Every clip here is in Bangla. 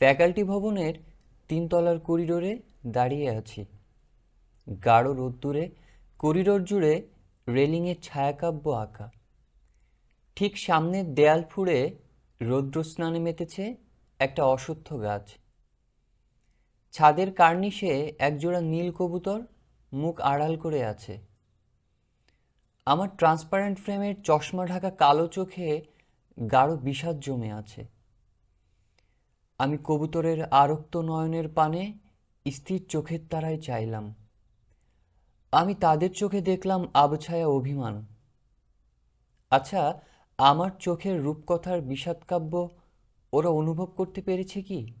ফ্যাকাল্টি ভবনের তিনতলার করিডোরে দাঁড়িয়ে আছি। গাঢ় রোদ্দুরে, করিডোর জুড়ে রেলিংয়ের ছায়াকাব্য আঁকা। ঠিক সামনের দেয়াল ফুঁড়ে রৌদ্র স্নানে মেতেছে একটা অশ্বত্থ গাছ। ছাদের কার্নিশে একজোড়া নীল কবুতর মুখ আড়াল করে আছে। আমার ট্রান্সপারেন্ট ফ্রেমের চশমা ঢাকা কালো চোখে গাঢ় বিষাদ জমে আছে। আমি কবুতরের আরক্ত নয়নের পানে স্থির চোখের তারায় চাইলাম। আমি তাদের চোখে দেখলাম আবছায়া অভিমান। আচ্ছা আমার চোখের রূপকথার বিষাদকাব্য ওরা অনুভব করতে পেরেছে কি?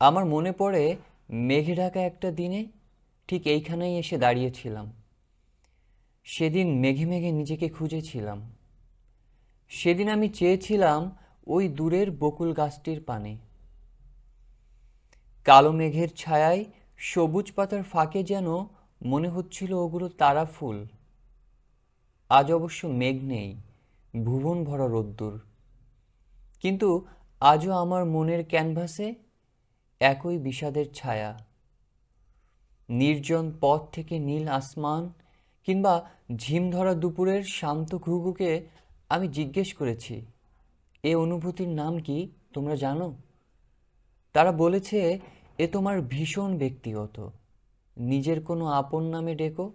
আমার মনে পড়ে মেঘে ঢাকা একটা দিনে ঠিক এইখানেই এসে দাঁড়িয়েছিলাম। সেদিন মেঘে মেঘে নিজেকে খুঁজেছিলাম। সেদিন আমি চেয়েছিলাম ওই দূরের বকুল গাছটির পানে। কালো মেঘের ছায়ায় সবুজ পাতার ফাঁকে যেন মনে হচ্ছিল ওগুলো তারা ফুল। আজ অবশ্য মেঘ নেই, ভুবন ভরা রোদ্দুর। কিন্তু আজও আমার মনের ক্যানভাসে একই বিষাদের ছায়া। নির্জন পথ থেকে নীল আসমান কিংবা ঝিম ধরা দুপুরের শান্ত ঘুঘুকে আমি জিজ্ঞেস করেছি এ অনুভূতির নাম কি তোমরা জানো? তারা বলেছে, এ তোমার ভীষণ ব্যক্তিগত। নিজের কোনো আপন নামে ডেকো